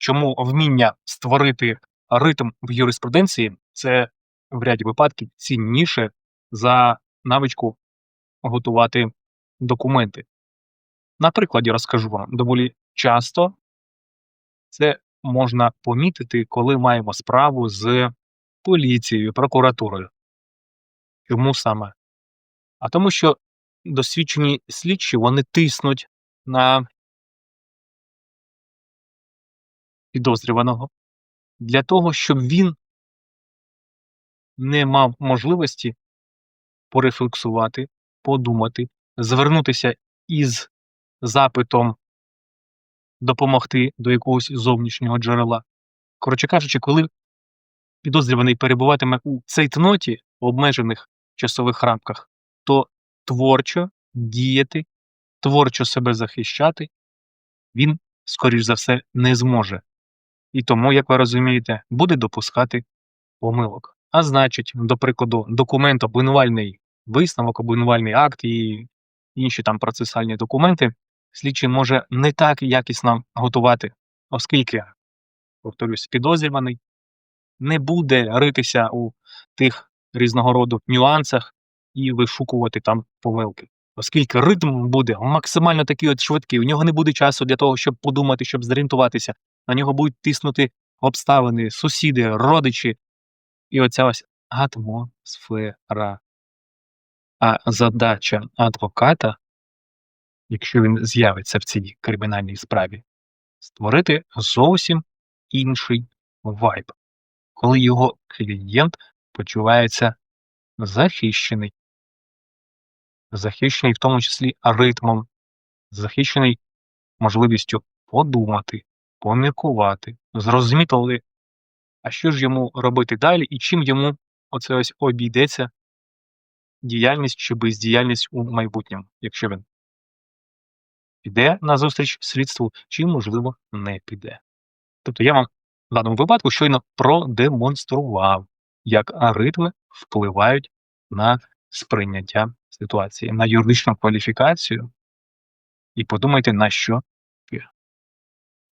чому вміння створити ритм в юриспруденції це в ряді випадків цінніше за навичку готувати документи. На прикладі розкажу вам доволі часто це можна помітити, коли маємо справу з поліцією, прокуратурою. Чому саме? А тому, що досвідчені слідчі вони тиснуть на підозрюваного для того, щоб він не мав можливості порефлексувати, подумати, звернутися із запитом допомогти до якогось зовнішнього джерела. Коротше кажучи, коли підозрюваний перебуватиме у цейтноті в обмежених часових рамках, то творчо діяти, творчо себе захищати він, скоріш за все, не зможе. І тому, як ви розумієте, буде допускати помилок. А значить, до прикладу, документ обвинувальний висновок, обвинувальний акт і інші там процесуальні документи слідчий може не так якісно готувати, оскільки, повторюсь, підозрюваний не буде ритися у тих різного роду нюансах і вишукувати там помилки. Оскільки ритм буде максимально такий от швидкий, у нього не буде часу для того, щоб подумати, щоб зорієнтуватися. На нього будуть тиснути обставини, сусіди, родичі, і оця ось атмосфера. А задача адвоката, якщо він з'явиться в цій кримінальній справі, створити зовсім інший вайб, коли його клієнт почувається захищений, захищений в тому числі ритмом, захищений можливістю подумати, поміркувати, зрозуміти, а що ж йому робити далі і чим йому оце ось обійдеться діяльність чи бездіяльність у майбутньому, якщо він піде на зустріч слідству, чи, можливо, не піде. Тобто я вам в даному випадку щойно продемонстрував, як ритми впливають на сприйняття ситуації, на юридичну кваліфікацію. І подумайте, на що